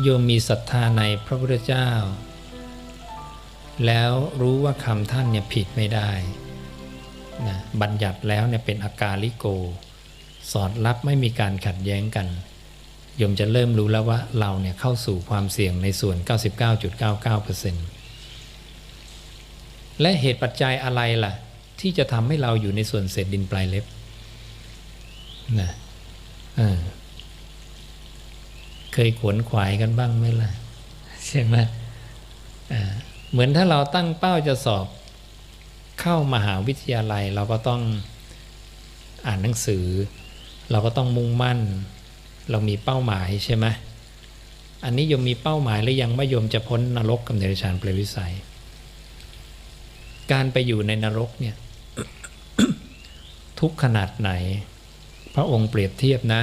โยมมีศรัทธาในพระพุทธเจ้า แล้วรู้ว่าคำท่านเนี่ยผิดไม่ได้นะบัญญัติแล้วเนี่ยเป็นอากาลิโก สอดรับไม่มีการขัดแย้งกันโยมจะเริ่มรู้แล้วว่าเราเนี่ยเข้าสู่ความเสี่ยงในส่วน 99.99%และเหตุปัจจัยอะไรล่ะ ที่จะทำให้เราอยู่ในส่วนเศษดินปลายเล็บนะเออ เคยขวนขวายกันบ้างไหมล่ะใช่ไหมเหมือนถ้าเราตั้งเป้าจะสอบเข้ามหาวิทยาลัยเราก็ต้องอ่านหนังสือ เราก็ต้องมุ่งมั่น เรามีเป้าหมายใช่ไหมอันนี้ยมมีเป้าหมายหรือยังว่ายมจะพ้นนรกกับเดรัจฉานเปรตวิสัย การไปอยู่ในนรกเนี่ยทุกขนาดไหน พระองค์เปรียบเทียบนะ